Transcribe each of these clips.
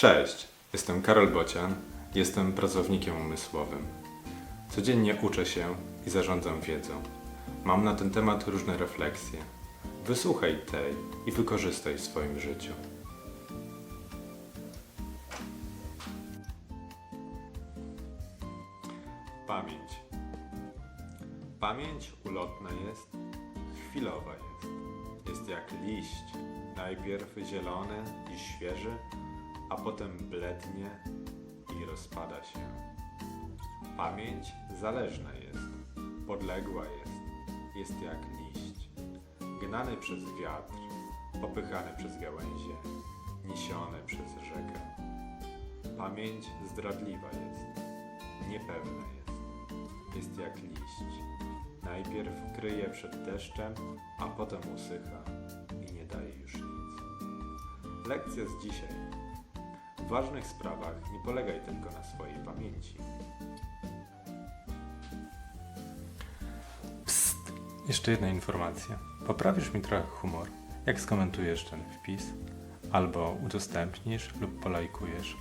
Cześć, jestem Karol Bocian, jestem pracownikiem umysłowym. Codziennie uczę się i zarządzam wiedzą. Mam na ten temat różne refleksje. Wysłuchaj tej i wykorzystaj w swoim życiu. Pamięć. Pamięć ulotna jest, chwilowa jest. Jest jak liść, najpierw zielony i świeży, a potem blednie i rozpada się. Pamięć zależna jest, podległa jest, jest jak liść, gnany przez wiatr, popychany przez gałęzie, niesiony przez rzekę. Pamięć zdradliwa jest, niepewna jest, jest jak liść. Najpierw kryje przed deszczem, a potem usycha i nie daje już nic. Lekcja z dzisiaj. W ważnych sprawach nie polegaj tylko na swojej pamięci. Psst! Jeszcze jedna informacja. Poprawisz mi trochę humor, jak skomentujesz ten wpis, albo udostępnisz lub polajkujesz.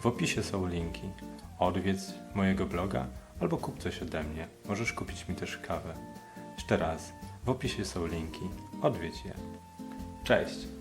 W opisie są linki. Odwiedz mojego bloga albo kup coś ode mnie. Możesz kupić mi też kawę. Jeszcze raz, w opisie są linki. Odwiedź je. Cześć!